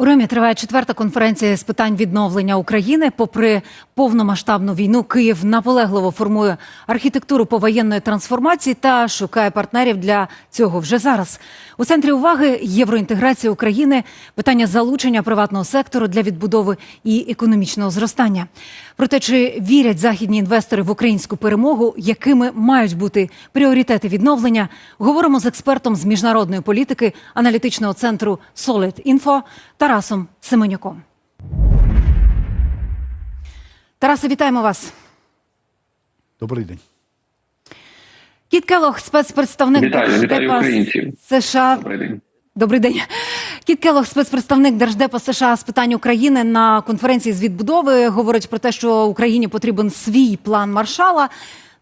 У Римі триває четверта конференція з питань відновлення України. Попри повномасштабну війну, Київ наполегливо формує архітектуру повоєнної трансформації та шукає партнерів для цього вже зараз. У центрі уваги євроінтеграція України, питання залучення приватного сектору для відбудови і економічного зростання. Про те, чи вірять західні інвестори в українську перемогу, якими мають бути пріоритети відновлення, говоримо з експертом з міжнародної політики аналітичного центру Solid Info Тарасом Семенюком. Тарасе, вітаємо вас. Добрий день. Кіт Келох, спецпредставник Вітаю, вітаю українців. США. Добрий день. Добрий день. Кіт Келох, спецпредставник Держдепа США з питань України на конференції з відбудови, говорить про те, що Україні потрібен свій план маршала.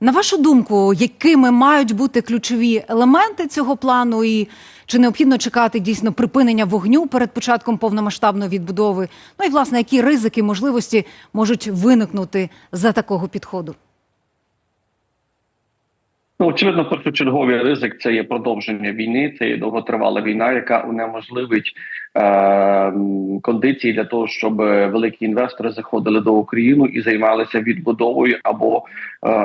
На вашу думку, якими мають бути ключові елементи цього плану, і чи необхідно чекати дійсно припинення вогню перед початком повномасштабної відбудови? Ну і власне, які ризики, можливості можуть виникнути за такого підходу? Ну, очевидно, першочерговий ризик це є продовження війни, це є довготривала війна, яка унеможливить кондиції для того, щоб великі інвестори заходили до України і займалися відбудовою або е,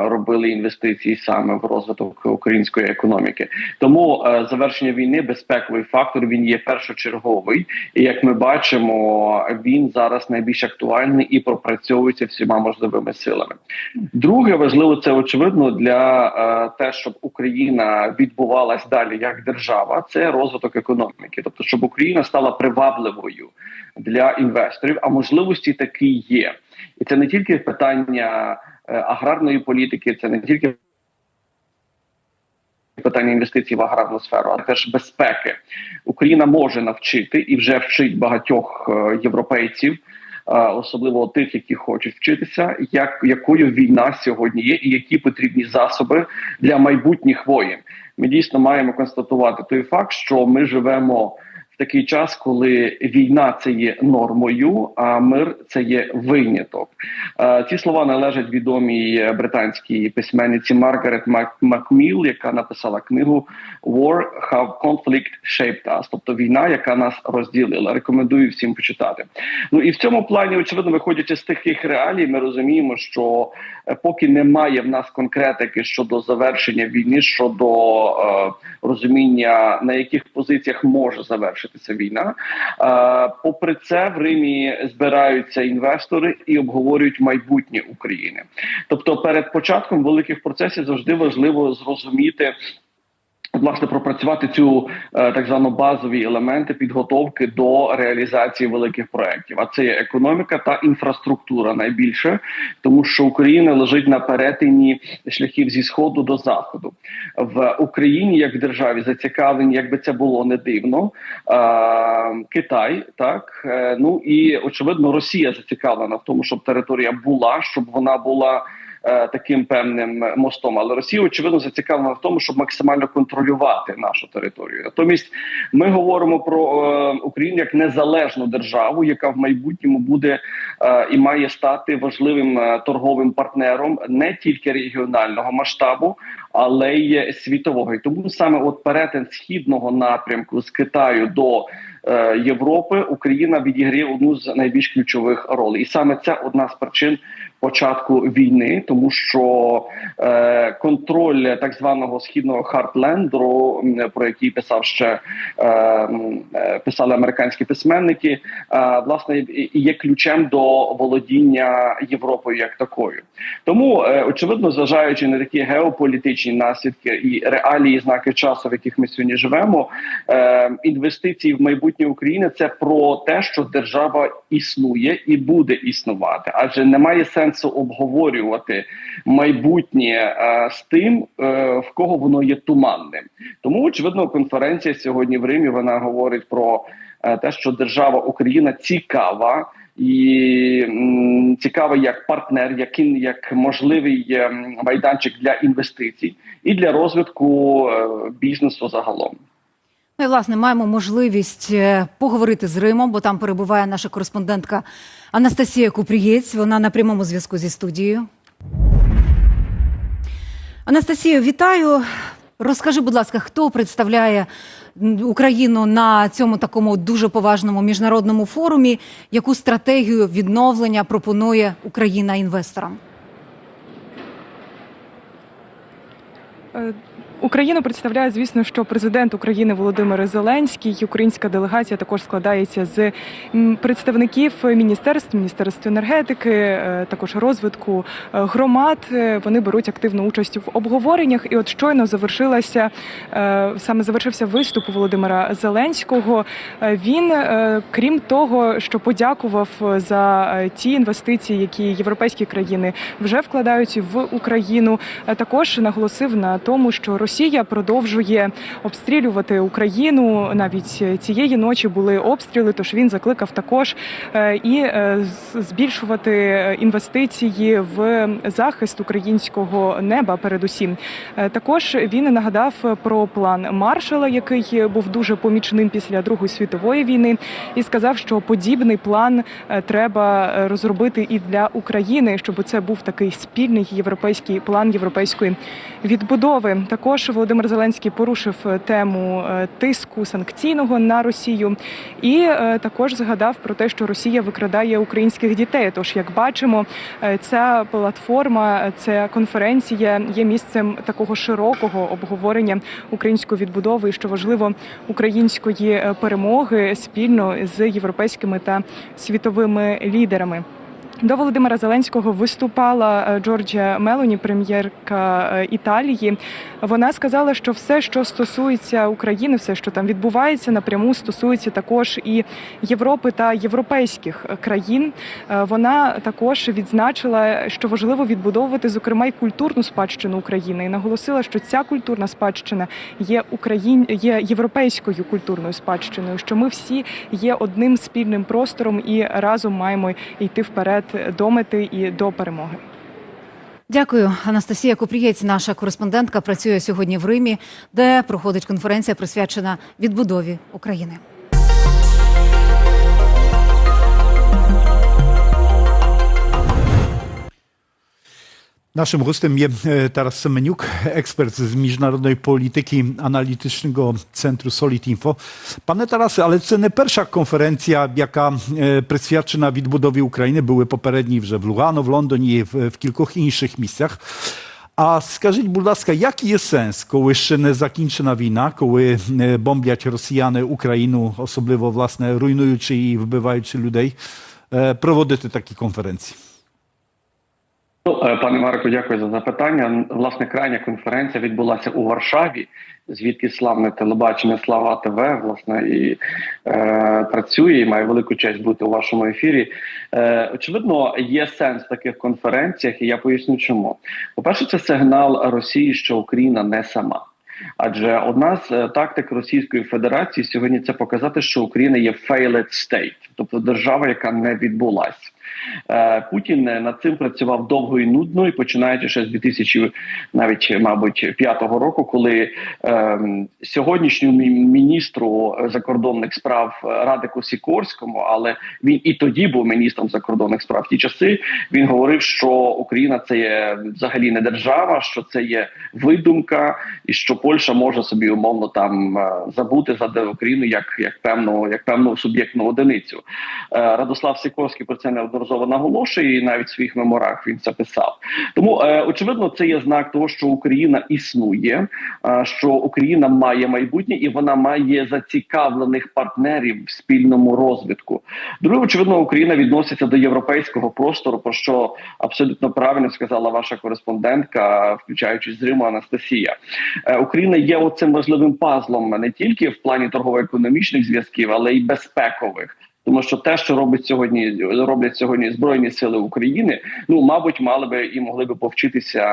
робили інвестиції саме в розвиток української економіки. Тому е, завершення війни безпековий фактор він є першочерговий, і як ми бачимо, він зараз найбільш актуальний і пропрацьовується всіма можливими силами. Друге важливо це очевидно для е, те, щоб Україна відбувалась далі як держава, це розвиток економіки, тобто щоб Україна стала привабливою для інвесторів, а можливості такі є, і це не тільки питання е, аграрної політики, це не тільки. Питання інвестицій в аграрну сферу, а теж безпеки Україна може навчити і вже вчить багатьох е, європейців, е, особливо тих, які хочуть вчитися, як якою війна сьогодні є, і які потрібні засоби для майбутніх воєн. Ми дійсно маємо констатувати той факт, що ми живемо в такий час, коли війна це є нормою, а мир це є виняток. Е, Ці слова належать відомій британській письменниці Маргарет Мак- Макміл, яка написала книгу War How Conflict Shaped Us, тобто війна, яка нас розділила. Рекомендую всім почитати. Ну і в цьому плані, очевидно, виходячи з таких реалій, ми розуміємо, що е, поки немає в нас конкретики щодо завершення війни, щодо е, розуміння на яких позиціях може завершитися війна. Попри це, в Римі збираються інвестори і обговорюють майбутнє України. Тобто, перед початком великих процесів завжди важливо зрозуміти. Власне, пропрацювати цю е, так звану базові елементи підготовки до реалізації великих проєктів. А це є економіка та інфраструктура найбільше, тому що Україна лежить на перетині шляхів зі сходу до заходу в Україні, як в державі, зацікавлені, якби це було не дивно. Е, Китай, так е, ну і очевидно, Росія зацікавлена в тому, щоб територія була, щоб вона була таким певним мостом. Але Росія очевидно зацікавлена в тому, щоб максимально контролювати нашу територію. Натомість ми говоримо про е, Україну як незалежну державу, яка в майбутньому буде е, і має стати важливим е, торговим партнером не тільки регіонального масштабу, але й світового. І тому саме от перетин східного напрямку з Китаю до е, Європи Україна відіграє одну з найбільш ключових ролей, і саме це одна з причин початку війни, тому що е, контроль так званого східного Хартленду, про який писав ще е, е, писали американські письменники, е, власне є ключем до володіння Європою як такою. Тому очевидно, зважаючи на такі геополітичні наслідки і реалії знаки часу, в яких ми сьогодні живемо, інвестиції в майбутнє України це про те, що держава існує і буде існувати, адже немає сенсу обговорювати майбутнє з тим, е, в кого воно є туманним. Тому очевидно, конференція сьогодні в Римі вона говорить про е, те, що держава Україна цікава. І цікава як партнер, як як можливий е, майданчик для інвестицій і для розвитку бізнесу загалом. І власне маємо можливість поговорити з Римом, бо там перебуває наша кореспондентка Анастасія Купрієць. Вона на прямому зв'язку зі студією. Анастасію, вітаю. Розкажи, будь ласка, хто представляє Україну на цьому такому дуже поважному міжнародному форумі. Яку стратегію відновлення пропонує Україна інвесторам? Україну представляє, звісно, що президент України Володимир Зеленський. Українська делегація також складається з представників міністерств, міністерств енергетики, е, також розвитку е, громад. Е, Вони беруть активну участь в обговореннях. І от щойно завершилася саме завершився виступ Володимира Зеленського. Він, крім того, що подякував за ті інвестиції, які європейські країни вже вкладають в Україну, також наголосив на тому, що Росія продовжує обстрілювати Україну. Навіть цієї ночі були обстріли. Тож він закликав також е, і е, збільшувати інвестиції в захист українського неба. Передусім, Е, також він нагадав про план Маршала, який був дуже помічним після Другої світової війни, і сказав, що подібний план треба розробити і для України, щоб це був такий спільний європейський план європейської відбудови. Також Володимир Зеленський порушив е, тему е, тиску санкційного на Росію, і е, також згадав про те, що Росія викрадає українських дітей. Тож, як бачимо, ця платформа, ця конференція є місцем такого широкого обговорення української відбудови, і що важливо української перемоги спільно з європейськими та світовими лідерами. До Володимира Зеленського виступала е, Джорджія Мелоні, прем'єрка е, Італії. Вона сказала, що все, що стосується України, все, що там відбувається, напряму стосується також і Європи та європейських е, країн. Вона також відзначила, що важливо відбудовувати, зокрема, й культурну спадщину України, і наголосила, що ця культурна спадщина є Україн... є європейською культурною спадщиною. Що ми всі є одним спільним простором і разом маємо йти вперед до мети і до перемоги. Дякую, Анастасія Купрієць, наша кореспондентка, працює сьогодні в Римі, де проходить конференція, присвячена відбудові України. Naszym hostem jest e, Taras Semeniuk, ekspert z Międzynarodowej Polityki Analitycznego Centrum Solid Info. Panie Tarasy, ale це не перша конференція, яка е, присвячена відбудові України. Були попередні вже в Лугано, в Лондоні, і в, в кількох інших місцях. А скажіть, будь ласка, який є сенс, коли ще не закінчена війна, коли е, бомблять росіяни Україну, особливо, власне, руйнуючи і вбиваючи людей, е, проводити такі конференції? Ну, е, пане Марко, дякую за запитання. Власне, крайня конференція відбулася у Варшаві, звідки славне телебачення Слава ТВ власне і е, працює і має велику честь бути у вашому ефірі. Е, очевидно, є сенс в таких конференціях, і я поясню, чому. По перше, це сигнал Росії, що Україна не сама. Адже одна з е, тактик Російської Федерації сьогодні це показати, що Україна є failed state, тобто держава, яка не відбулась. Е, Путін над цим працював довго і нудно, і починаючи ще з 2000, навіть мабуть, п'ятого року, коли е, сьогоднішньому міністру закордонних справ Радику Сікорському, але він і тоді був міністром закордонних справ в ті часи. Він говорив, що Україна це є взагалі не держава, що це є видумка, і що Польща може собі умовно там е, забути за Україну як, як певну, як певну суб'єктну одиницю. Е, Радослав Сікорський про це неодноразово наголошує, і навіть в своїх меморах він це писав. Тому е, очевидно, це є знак того, що Україна існує, е, що Україна має майбутнє і вона має зацікавлених партнерів в спільному розвитку. Друге, очевидно, Україна відноситься до європейського простору, про що абсолютно правильно сказала ваша кореспондентка, включаючи з Риму Анастасія. Україна є оцим важливим пазлом не тільки в плані торгово-економічних зв'язків, але й безпекових. Тому що те, що робить сьогодні, роблять сьогодні збройні сили України, ну мабуть, мали би і могли би повчитися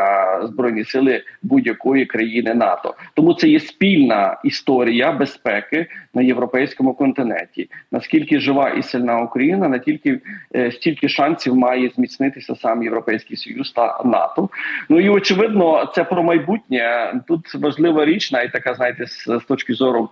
збройні сили будь-якої країни НАТО. Тому це є спільна історія безпеки на європейському континенті. Наскільки жива і сильна Україна, на тільки е, стільки шансів має зміцнитися сам Європейський Союз та НАТО. Ну і очевидно, це про майбутнє. Тут важлива річ, навіть така, знаєте, з, з точки зору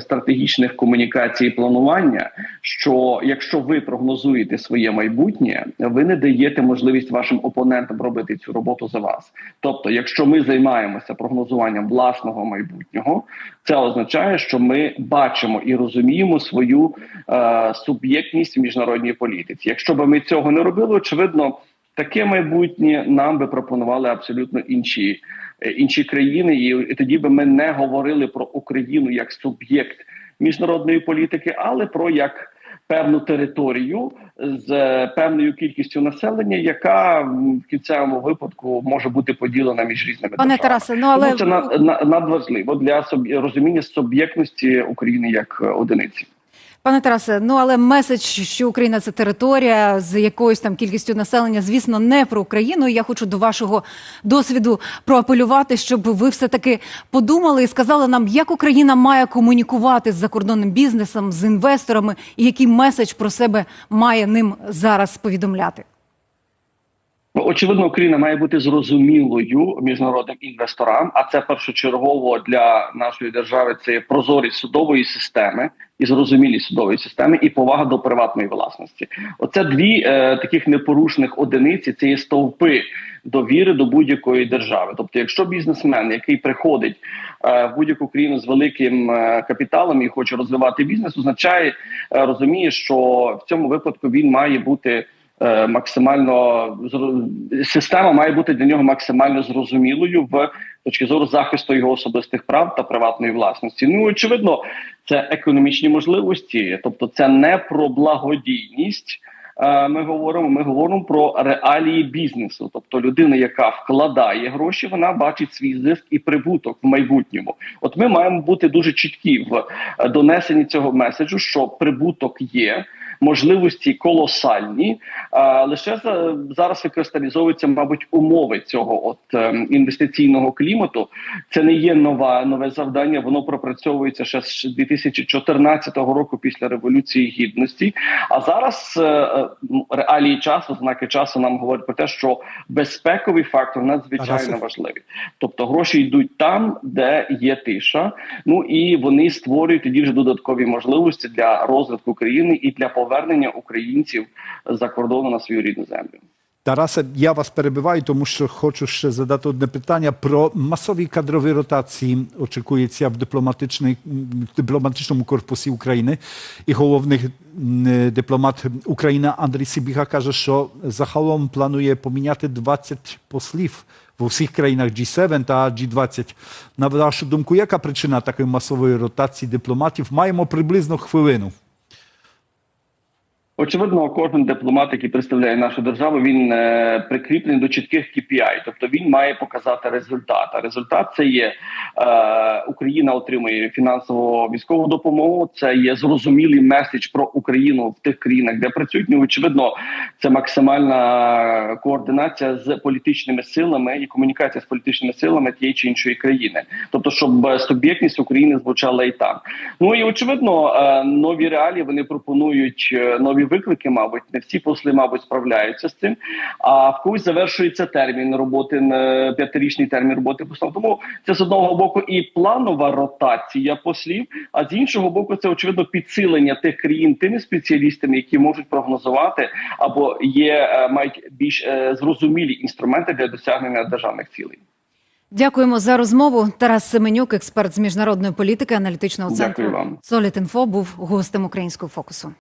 стратегічних комунікацій і планування, що якщо ви прогнозуєте своє майбутнє, ви не даєте можливість вашим опонентам робити цю роботу за вас. Тобто, якщо ми займаємося прогнозуванням власного майбутнього, це означає, що ми бачимо і розуміємо свою е, суб'єктність в міжнародній політиці. Якщо б ми цього не робили, очевидно. Таке майбутнє нам би пропонували абсолютно інші е, інші країни, і, тоді би ми не говорили про Україну як суб'єкт міжнародної політики, але про як певну територію з е, певною кількістю населення, яка в кінцевому випадку може бути поділена між різними Пане державами. Тарасе, ну але Тому це на, на, надважливо для розуміння суб'єктності України як е, одиниці. Пане Тарасе, ну але меседж, що Україна це територія з якоюсь там кількістю населення, звісно, не про Україну. Я хочу до вашого досвіду проапелювати, щоб ви все таки подумали і сказали нам, як Україна має комунікувати з закордонним бізнесом, з інвесторами, і який меседж про себе має ним зараз повідомляти. Ну, Очевидно, Україна має бути зрозумілою міжнародним інвесторам, а це першочергово для нашої держави це прозорість судової системи і зрозумілість судової системи, і повага до приватної власності. Оце дві е, таких непорушних одиниці. Це є стовпи довіри до будь-якої держави. Тобто, якщо бізнесмен, який приходить е, в будь-яку країну з великим е, капіталом і хоче розвивати бізнес, означає е, розуміє, що в цьому випадку він має бути максимально зро- система має бути для нього максимально зрозумілою в точки зору захисту його особистих прав та приватної власності. Ну очевидно, це економічні можливості, тобто це не про благодійність. е, Ми говоримо, ми говоримо про реалії бізнесу. Тобто людина, яка вкладає гроші, вона бачить свій зиск і прибуток в майбутньому. От ми маємо бути дуже чіткі в е, донесенні цього меседжу, що прибуток є, можливості колосальні. Лише за, зараз викристалізовуються, мабуть, умови цього от ем, інвестиційного клімату. Це не є нова нове завдання. Воно пропрацьовується ще з 2014 року після революції гідності. А зараз е, е, реалії часу, знаки часу нам говорять про те, що безпековий фактор надзвичайно важливий. Тобто гроші йдуть там, де є тиша. Ну і вони створюють тоді вже додаткові можливості для розвитку країни і для повернення українців за кордону на свою рідну землю. Тарасе, я вас перебиваю, тому що хочу ще задати одне питання про масові кадрові ротації. Очікується в дипломатичній, дипломатичному корпусі України. І головний дипломат України Андрій Сибіга каже, що загалом планує поміняти 20 послів в усіх країнах G7 та G20. На вашу думку, яка причина такої масової ротації дипломатів? Маємо приблизно хвилину. Очевидно, кожен дипломат, який представляє нашу державу, він е, прикріплений до чітких KPI, тобто він має показати результат. А результат це є е, Україна отримує фінансово військову допомогу. Це є зрозумілий меседж про Україну в тих країнах, де працюють. Ну очевидно, це максимальна координація з політичними силами і комунікація з політичними силами тієї чи іншої країни, тобто, щоб е, суб'єктність України звучала і там. Ну і очевидно, е, нові реалії вони пропонують е, нові виклики. Мабуть, не всі посли, мабуть, справляються з цим. А в когось завершується термін роботи на п'ятирічний термін роботи послів. Тому це з одного боку і планова ротація послів, а з іншого боку, це очевидно підсилення тих країн тими спеціалістами, які можуть прогнозувати або є е, мають більш е, зрозумілі інструменти для досягнення державних цілей. Дякуємо за розмову. Тарас Семенюк, експерт з міжнародної політики, аналітичного центру. Солітінфо, був гостем українського фокусу.